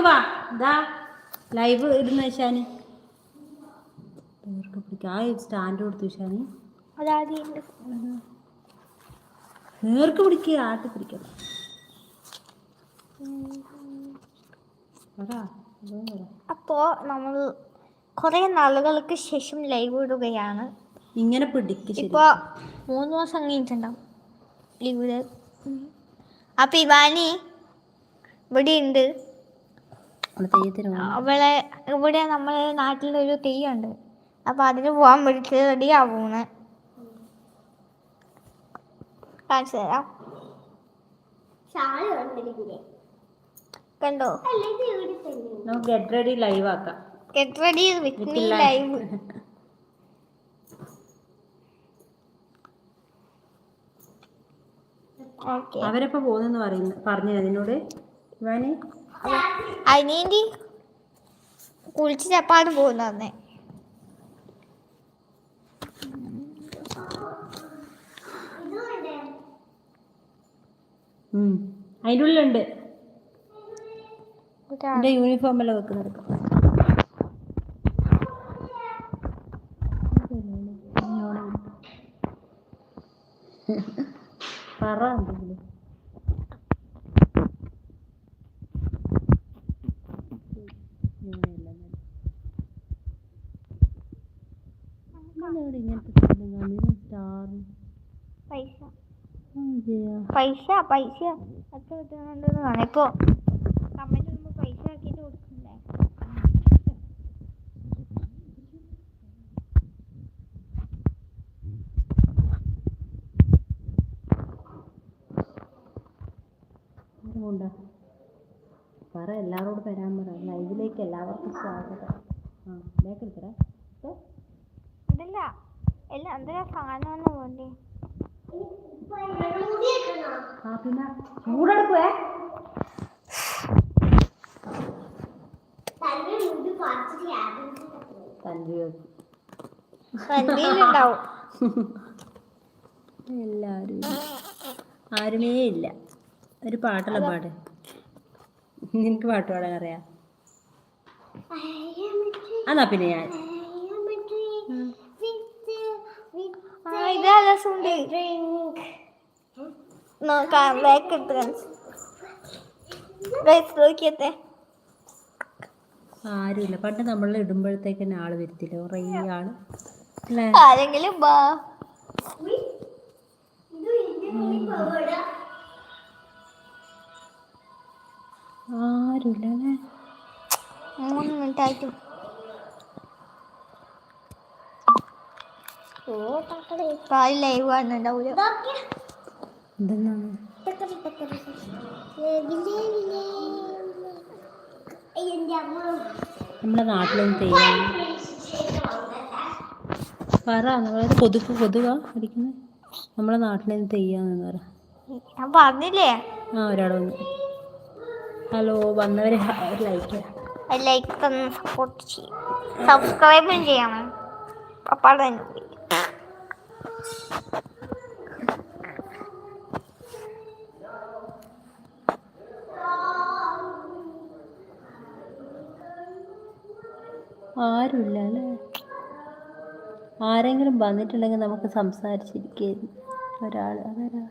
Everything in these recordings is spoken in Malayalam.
ഇങ്ങ് വാ. ഇതാ ലൈവ് ഇടുന്ന ഇഷാന് ആ സ്റ്റാൻഡ് കൊടുത്തു ഇഷാന് നേർക്ക് പിടിക്കുക ആട്ടി പിടിക്കാം. പറ ഇതും അപ്പോ നമ്മൾ കൊറേ നാളുകൾക്ക് ശേഷം ലൈവ് ഇടുകയാണ്. ഇങ്ങനെ പിടിക്കും ശരി. ഇപ്പൊ മൂന്ന് മാസം കഴിഞ്ഞിട്ടുണ്ടാവും ലൈവ് അപ്പൊ ഇവാനി ഇവിടെ ഉണ്ട്. അവളെ ഇവിടെ നമ്മളെ നാട്ടിലൊരു തെയ്യുണ്ട് അപ്പൊ അതിന് പോവാൻ വിളിച്ച് റെഡി ആവുന്നു. കാണിച്ചു തരാം. കണ്ടോ? ഗെറ്റ് റെഡി ലൈവ് ആക്കാം. Get ready with me live അവരെപ്പോ പോകുന്നെന്ന് പറയുന്നു പറഞ്ഞു അതിനോട്? ഇവാന്? അതിനേണ്ടി കുളിച്ച് ചപ്പാട് പോകുന്നതന്നെ. അതിന്റെ ഉള്ളിലുണ്ട്. എന്റെ യൂണിഫോം എല്ലാം വെക്ക് എന്തെങ്കിലും ഇങ്ങനത്തെ സ്റ്റാർ പൈസ. പൈസ പൈസ. അത് കിട്ടുന്നുണ്ടെന്ന് കാണാം ഇപ്പൊ കമന്റ് ഇടുമ്പോ പൈസ ആക്കിയിട്ട് കൊടുക്കണ്ടേ പറ എല്ലാവരോടും വരാൻ പറ. ലൈവിലേക്ക് എല്ലാവർക്കും സ്വാഗതം. ആ ബേക്ക് എടുത്തരാ. ഇതല്ല അല്ല എന്തിനാ സാധനം വേണ്ടേ ആ പിന്നെ ചൂടെടുക്കുവേ. എല്ലാവരും ആരുമേ ഇല്ല. ഒരു പാട്ടല്ല പാട്. നിനക്ക് പാട്ട് പാടാൻ അറിയാം. എന്നാ പിന്നെ ഞാൻ. ഇതാ രസമുണ്ട് നോക്കാം ബാക്ക് എടുത്ത് ഗൈസ് നോക്കിയത്തെ. ആരുമില്ല പണ്ട് നമ്മൾ ഇടുമ്പോഴത്തേക്ക് ആൾ വരത്തില്ല. കുറേ ആൾ. ആരെങ്കിലും ബാ ആരുമില്ല അല്ലേ? മൂന്ന് മിനിറ്റ് ആയിട്ടും. ലൈവ് കാണുന്നുണ്ടാവൂല എന്തെന്നാണ്? നമ്മുടെ നാട്ടിലൊന്നും തെയ്യം. പറ നമ്മളത് കൊതുക്ക് കൊതുകാ അടിക്കുന്നത് നമ്മുടെ നാട്ടിലൊന്നും തെയ്യാന്ന് പറ. ഞാൻ പറഞ്ഞില്ലേ? ആ ഒരാൾ വന്നു. ഹലോ വന്നവരെ ലൈക്ക് ലൈക്ക് തന്ന് സപ്പോർട്ട് ചെയ്യും. സബ്സ്ക്രൈബും ചെയ്യണം പപ്പാടെ തന്നെ. ആരുമില്ല അല്ലേ? ആരെങ്കിലും വന്നിട്ടുണ്ടെങ്കിൽ നമുക്ക് സംസാരിച്ചിരിക്കായിരുന്നു ഒരാൾ അതാരാ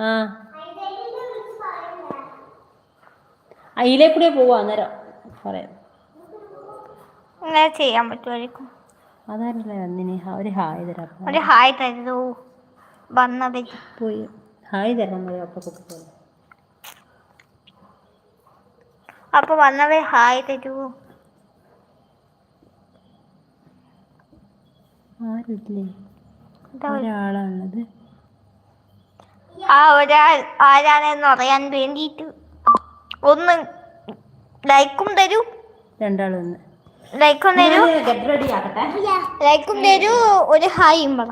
ആ. അയിലേക്കൂടെ കൂടെ പോവാ അന്നേരം പറയാം. ചെയ്യാൻ പറ്റുമായിരിക്കും അതാരല്ലേ വന്നിനി? ഒരു ഹായ് തരാം ഒരു ഹായ് തരൂ പോയി. ഹായ് തരാൻ പോയി. അപ്പൊ കുട്ടികൾ അപ്പൊ വന്നവേ ഹായ് തരൂ. ആരില്ലേ? ഒരാളാണത് ആ ഒരാൾ ആരാണെന്ന് അറിയാൻ വേണ്ടിയിട്ട് ഒന്ന് ലൈക്കും തരൂ. രണ്ടാൾ വന്ന്. ലൈക്കും തരൂ റെഡി ആക്കട്ടെ ലൈക്കും തരൂ ഒരു ഹായും പറ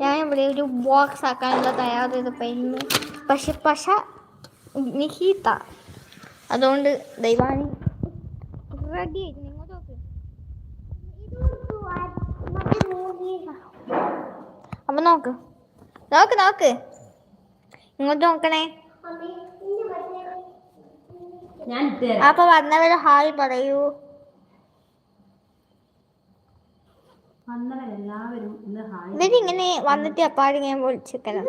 ഞാൻ ഇവിടെ ഒരു ബോക്സ് ആക്കാനുള്ള തയ്യാറെടുപ്പായിരുന്നു പക്ഷെ പക്ഷെ നിഹീത്ത. അതുകൊണ്ട് ദൈവാനി റെഡി ആയിരുന്നു ഇങ്ങോട്ട് നോക്ക്. അപ്പൊ നോക്ക്. നോക്ക് നോക്ക്. ഇങ്ങോട്ട് നോക്കണേ. അപ്പൊ വന്നവര് ഹായ് പറയൂ. വന്നവരെല്ലാവരും ഇന്ന് ഹായ് ഇവരിങ്ങനെ വന്നിട്ട് അപ്പാട് ഞാൻ വിളിച്ചിരിക്കണം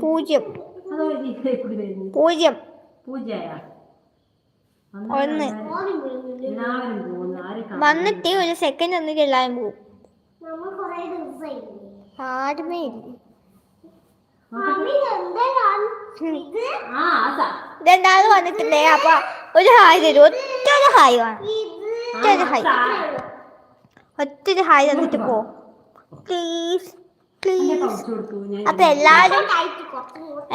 പൂജ്യം. പൂജ്യം. പൂജയാ ഒന്ന്. എല്ലാവരും വന്നിട്ട് ഒരു സെക്കൻഡ് ഒന്നിട്ട് എല്ലാരും പോകും. ആരുമേ ഇല്ല. ഇതെന്തായാലും വന്നിട്ടുണ്ടേ അപ്പൊ ഒരു ഹായ് തരും. ഒറ്റ ഒരു ഹായ് വേണം. ഒറ്റ ഒരു ഹായ് ഒറ്റ ഒരു ഹായ് തന്നിട്ട് പോ. പ്ലീസ് പ്ലീസ് അപ്പൊ എല്ലാരും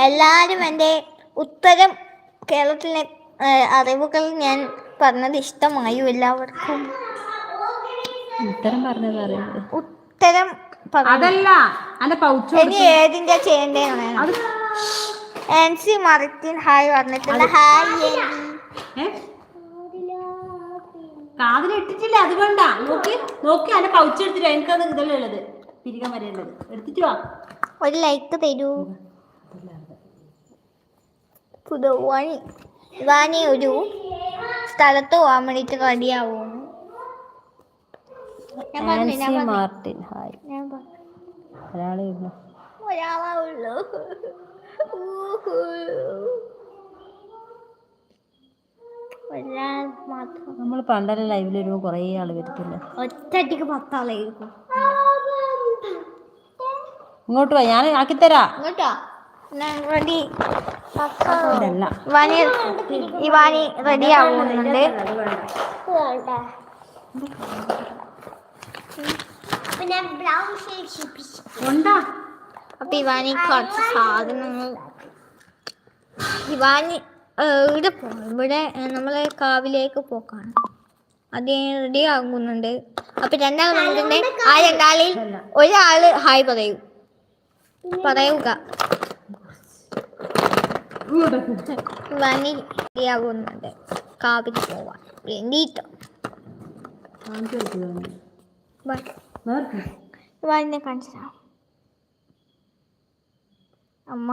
എല്ലാരും എന്റെ ഉത്തരം കേരളത്തിലെ അറിവുകൾ ഞാൻ പറഞ്ഞത് ഇഷ്ടമായോ എല്ലാവർക്കും? ഉത്തരം പറഞ്ഞത് അറിയുന്നത് ഉത്തരം പറഞ്ഞു അതല്ല അന്റെ പൗച്ച് ഇനി ഏതിന്റെ ചെയ്യണ്ടേന്ന് അത് ആൻസി മറത്തിൻ ഹായ് പറഞ്ഞിട്ടുണ്ട്. ഹായ് കാതിലിട്ടിട്ടില്ല അതുകൊണ്ടാ. നോക്കി നോക്കി അതിന്റെ പൗച്ച് എടുത്തിട്ട് എനിക്കത് ഇതല്ലേ ഉള്ളത്. തിരികെ വരേണ്ടത്. എടുത്തിട്ട് വാ. ഒരു ലൈക്ക് തരൂ. പുതുവാണി ഇവാനി ഒരു സ്ഥലത്ത് പോകാൻ വേണ്ടിട്ട് പറഞ്ഞു മാർട്ടിൻ ഹായ് ഒരാളെ ഉള്ളൂ. ഒരാളേ ഉള്ളൂ. നമ്മൾ പണ്ടെല്ലാം ലൈവിൽ വരുമ്പോൾ കുറേ ആൾ വരത്തില്ല? ഒറ്റയ്ക്ക് പത്താളായിരിക്കും. ഇങ്ങോട്ട് വാ ഞാൻ ആക്കിത്തരാ. ഇങ്ങോട്ടോ? റെഡി. ഇവാനി ഇവാനി റെഡി ആവുന്നുണ്ട്. പിന്നെ ബ്രൗൺ ഷെയ്ഡ് ഉണ്ടാ? അപ്പൊ ഇവാനി കുറച്ച് സാധനങ്ങൾ. ഇവാനി ഇവിടെ പോകാം ഇവിടെ നമ്മൾ കാവിലേക്ക് പോക്കാണ്. അത് റെഡി ആകുന്നുണ്ട്. അപ്പൊ രണ്ടാൾ വന്നിട്ടുണ്ട് ആ രണ്ടാളിൽ ഒരാൾ ഹായ് പറയൂ. പറയുക. ഇവാനി റെഡിയാകുന്നുണ്ട് കാവിൽ പോവാൻ. ഇവാനിനെ കാണിച്ചു അമ്മ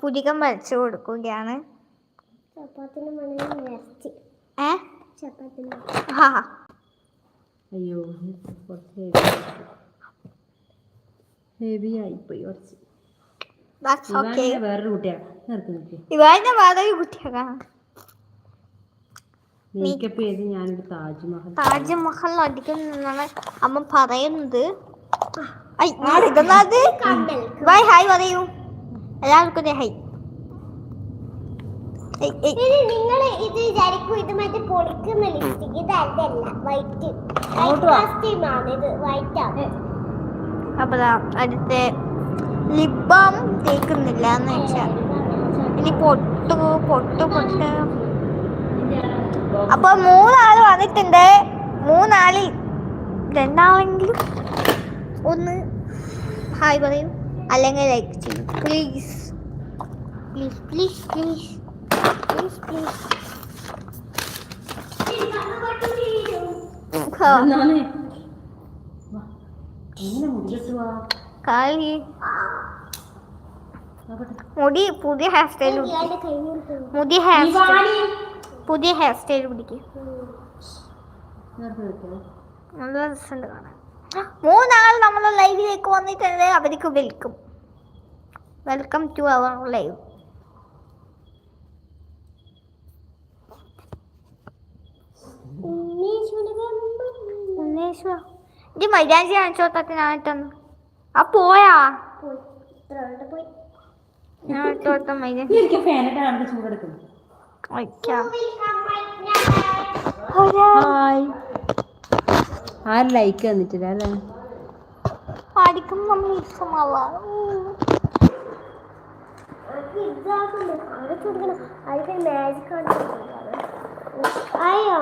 പുരികം വരച്ചു കൊടുക്കുകയാണ്. അയ്യോ കുറച്ച് ഹെവി ആയിപ്പോയി കുറച്ച്. വേറൊരു കുട്ടിയാണ് നിർത്തി നിർത്തി ഇവാനിനെ വേറെ കുട്ടിയാണ് മേക്കപ്പ് ചെയ്ത് ഞാനൊരു താജ്മഹൽ താജ്മഹൽ അടിക്കും എന്നാണ് അമ്മ പറയുന്നത്. ഹായ് പറയൂ എല്ലാവർക്കും ഹൈ. ഇത് നിങ്ങൾ ഇത് വിചാരിക്കും ഇത് മറ്റേ പൊളിക്കുന്ന ലിപ്സ്റ്റിക് വൈറ്റ് വൈറ്റ് ആണ് ഇത് വൈറ്റ് ആണ്. അപ്പൊ അടുത്ത ലിപ് ബാം തേക്കുന്നില്ല എന്ന് വെച്ചാൽ ഇനി പൊട്ടു പൊട്ടു പൊട്ട്. അപ്പൊ മൂന്നാൾ വന്നിട്ടുണ്ട്. മൂന്നാളിൽ രണ്ടാളെങ്കിലും ഒന്ന് ഹായ് പറയും. അല്ലെങ്കിൽ ലൈക്ക് ചെയ്യും. Please please please please please please മുടി പുതിയ ഹെയർ സ്റ്റൈൽ പുതിയ ഹെയർ സ്റ്റൈൽ. പുതിയ ഹെയർ സ്റ്റൈൽ പിടിക്കും നല്ല രസമുണ്ട് കാണാൻ. മൂന്നാൾ നമ്മളെ ലൈവിലേക്ക് വന്നിട്ടുണ്ട് അവർക്ക് welcome welcome to our live ഇത് മൈതാഞ്ചി കാണിച്ചോട്ടത്തിനായിട്ടൊന്ന് ആ പോയാ? പോയി ഞാൻ എനിക്ക് ഫാനിട്ട് ചൂടെടുക്കുന്നു ഹായ് ആരും ലൈക്ക് തന്നിട്ടില്ല അല്ലേ? നമ്മൾ ഇഷ്ടമാവാ മാജിക് അയ്യോ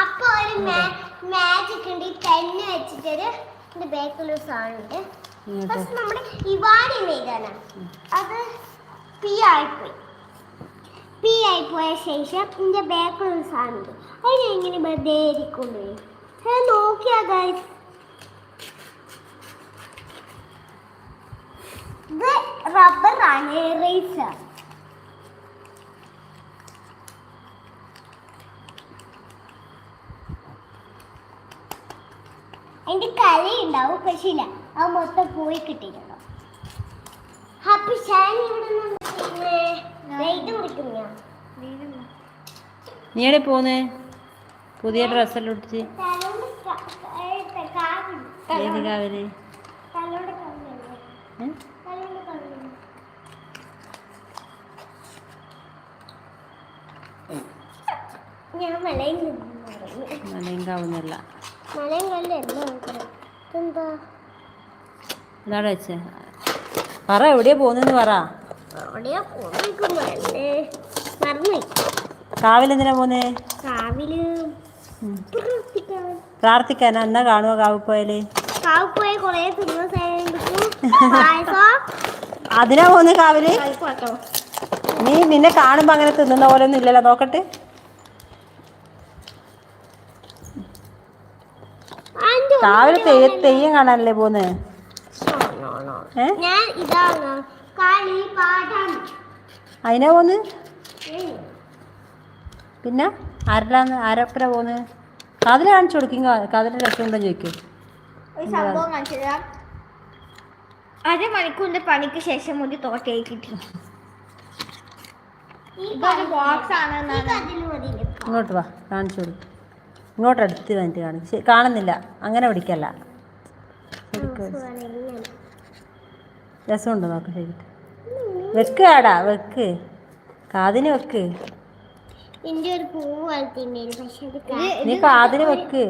അപ്പൊ ഒരു മാജിക് ഉണ്ട്. ഈ പെണ്ണ് വെച്ചിട്ടൊരു ഇങ്ങോട്ട്. ഫസ്റ്റ് നമ്മുടെ ഇവാടി അത് പി ആയിപ്പോയി. പി ആയി പോയ ശേഷം ഇതിന്റെ ബാക്കിലൊരു സാധനം ഉണ്ട് അത് ഞാൻ ഇങ്ങനെ വെറുതെ ഇരിക്കൊണ്ടുപോയി അത് നോക്കിയാ ഗൈസ് ഇത് റബ്ബറാണ് എറേസർ അതിന്റെ കലയുണ്ടാവും പക്ഷേ ഇല്ല. അത് മൊത്തം പോയി കിട്ടിയിട്ടുണ്ടാവും അപ്പൊ ഇവിടെ നീ എവിടെ പോന്നേ പുതിയ ഡ്രസ്സെല്ലാം കാവുണ്ട് ഏത് കാവൽ മലയും കാവുന്നല്ല മലയും കല്ല് വെച്ചേ. പറ എവിടെയാ പോകുന്നെന്ന് പറ. കാവിലെന്തിനാ പോന്നേ പ്രാർത്ഥിക്കാൻ. പ്രാർത്ഥിക്കാനാ എന്നാ കാണുക കാവിൽ പോയാൽ? അതിനാ പോന്നെ കാവിൽ നീ നിന്നെ കാണുമ്പോ അങ്ങനെ തിന്നുന്ന പോലെ ഒന്നും ഇല്ലല്ലോ നോക്കട്ടെ. കാവിൽ തെയ്യം കാണാനല്ലേ പോന്ന് അതിനാ പോന്ന്? പിന്നെ ആരെല്ലാന്ന് ആരൊക്കെ പോന്ന്? കാതില കാണിച്ചു കൊടുക്കും കഥല രസമുണ്ടോ ചോദിക്കും. അരമണിക്കൂറിന്റെ പണിക്ക് ശേഷം ഒരു തോട്ടയിൽ കിട്ടി. ഇങ്ങോട്ട് വാ കാണിച്ചു കൊടുക്കും. ഇങ്ങോട്ട് അടുത്ത് വന്നിട്ട് കാണിച്ച് കാണുന്നില്ല അങ്ങനെ പിടിക്കല്ല. ശരിക്കും രസമുണ്ടോ നോക്ക് ശരിക്കും. വെക്ക് ആടാ വെക്ക്. കാതിന് വെക്ക്. നീ കാതിന് വെക്ക്.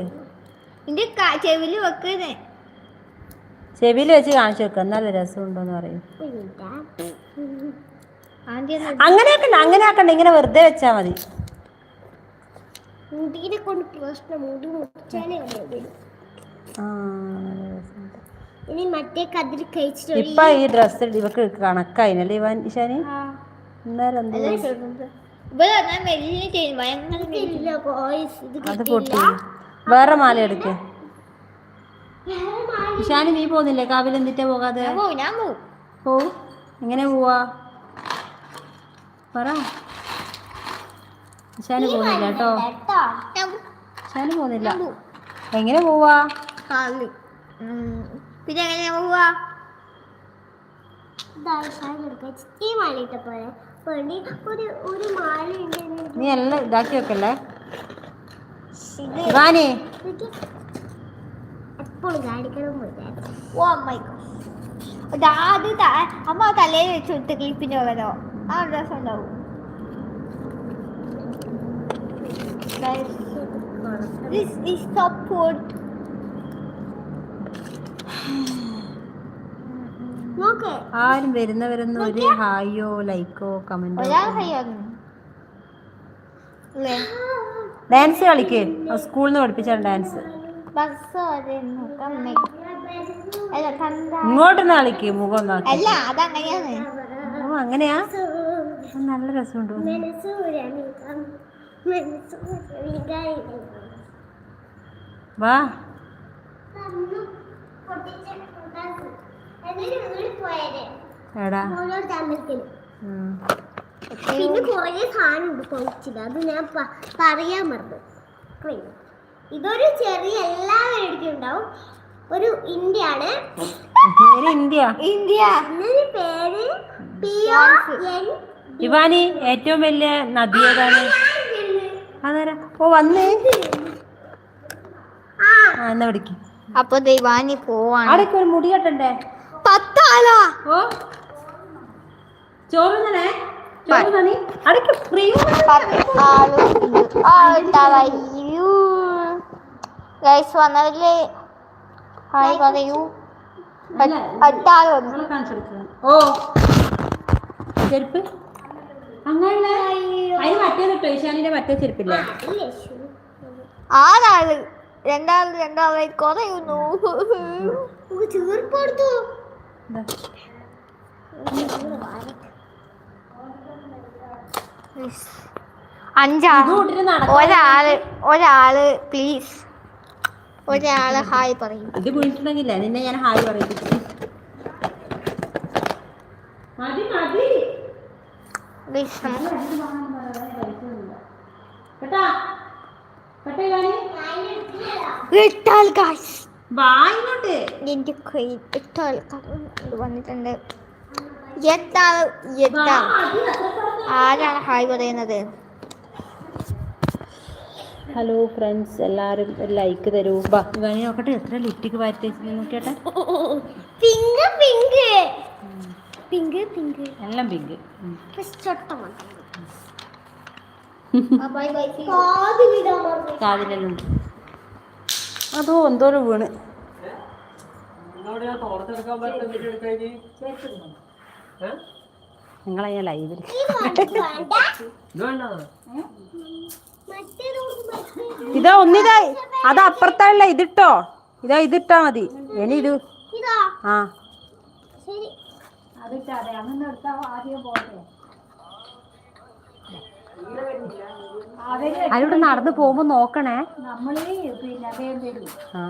ചെവിൽ വെക്കുന്നേ ചെവിയിൽ വെച്ച് കാണിച്ചു വെക്ക് നല്ല രസമുണ്ടോന്ന് പറയും. അങ്ങനെ ആക്കണ്ട അങ്ങനെ ആക്കണ്ട ഇങ്ങനെ വെറുതെ വെച്ചാ മതി. മുടിനെ കൊണ്ട് പ്രശ്നം മുടി മുറിച്ചാലേ ആ. ഇനി മറ്റേ കഴിച്ചിട്ട് ഇപ്പൊ ഈ ഡ്രസ്സ് ഇവക്ക് കണക്കായിനല്ലേ ഇവൻ ഇഷാനി? അന്നേരം അത് പൊട്ടി. വേറെ മാല എടുക്ക്. ഇഷാനി നീ പോകുന്നില്ലേ? കാവിൽ എന്തിട്ടാ പോകാതെ? പോവും എങ്ങനെ പോവാ? പറ. ഇഷാനി പോകുന്നില്ല കേട്ടോ. ഇഷാനി പോകുന്നില്ല. എങ്ങനെ പോവാ. പിന്നെ എങ്ങനെയാ പോവാ. ഈ മാല ഇട്ട പോലെ ഒരു ഒരു മാല ഉണ്ട് നീ എല്ലാം ഇതാക്കി വെക്കല്ലേ? ഇവാനി. എപ്പോഴും കാണിക്കണം വിചാരിച്ചു. ഓ അമ്മ അത് ത- അമ്മ തലയിൽ വെച്ച് കൊടുത്ത് ക്ലിപ്പിന്റെ ഉള്ളതോ? ആ ഡ്രസ് ഉണ്ടാവും. This is support. ആരും വരുന്നവരൊന്നും ഒരു ഹായോ ലൈക്കോ കമന്റോ ഡാൻസ് കളിക്ക്. സ്കൂളിൽ നിന്ന് പഠിപ്പിച്ചാണ് ഡാൻസ്. ബസ് കളിക്കേ ഇങ്ങോട്ടൊന്ന് മുഖം ഓ അങ്ങനെയാ? നല്ല രസമുണ്ട്. വാ. എടാ. പിന്നെ കുറേ സാധനമുണ്ട് പൊളിച്ചില്ല. അത് ഞാൻ പറയാൻ മറന്നു. ഇതൊരു ചെറിയ എല്ലാവരും എടുക്കുന്നുണ്ടാവും ഒരു ഇന്ത്യ ആണ് ഒരു ഇന്ത്യ. ഇന്ത്യ പേര് പി ഒ എൻ ഇവാനി ഏറ്റവും വലിയ നദി ഏതാണ്? അതാരാ? ഓ വന്നേ. ആ. എന്നാ വിളിക്കും. അപ്പൊ ദൈവാനി പോവാണ്. അവിടെ ഒരു മുടി കെട്ടണ്ടേ? ഓ. ചോറ് തന്നെ ചോറ് തന്നി? അടയ്ക്ക് ഫ്രീ ഗൈസ് വന്നതിൽ ഹായ് പറയൂ ഓ ചെരുപ്പ്? അങ്ങനെ അതിന് മറ്റേ കിട്ടോ ഈശാനിന്റെ മറ്റേ ചെരുപ്പില്ലേ? ശു. ആറാൾ രണ്ടാൾ കുറയുന്നു. ഓ, നടക്കാൻ ഒരാൾ ഒരാൾ പ്ലീസ് ഒരാൾ ഹായ് പറയും. ഇത് വിളിച്ചിട്ടുണ്ടെങ്കിലേ നിന്നെ ഞാൻ ഹായ് പറയിപ്പിച്ചു ഇട്ടാൽ ഇട്ടാൽ ഇത് വന്നിട്ടുണ്ട്. മതി, അത്രത്തോളം. ആരാണ് ഹായ് പറയുന്നത്? ഹലോ ഫ്രണ്ട്സ് എല്ലാവരും ഒരു ലൈക്ക് തരൂ. ഇവാനി നോക്കട്ടെ എത്ര ലിപ്റ്റിക്ക് വാരി തേച്ച് നോക്കിയാട്ടെ. Pink pink. Pink pink. എല്ലാം പിങ്ക്. കാതിലെല്ലാം അതോ എന്തോരം വീണ്. നിങ്ങളെ ഞാൻ ലൈവിൽ ഇതാ ഒന്നിതാ. അത് അപ്പുറത്തല്ല ഇതിട്ടോ. ഇതാ ഇതിട്ടാ മതി. ഇനി ഇത് ഇതാ. ആ. ശരി. നടന്നു നടന്ന് പോകുമ്പോ നോക്കണേ. ആ.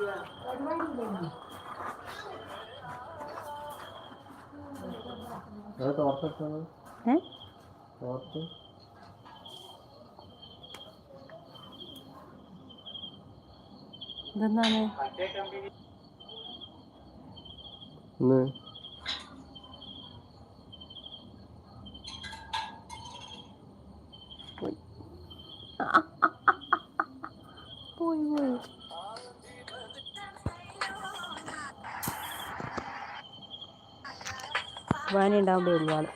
ആ എല്ലാം വെളിച്ചില്ലേ ഏ ഇതെന്താണ് പോയി ഉണ്ടാവുമ്പോ ഒരുപാട്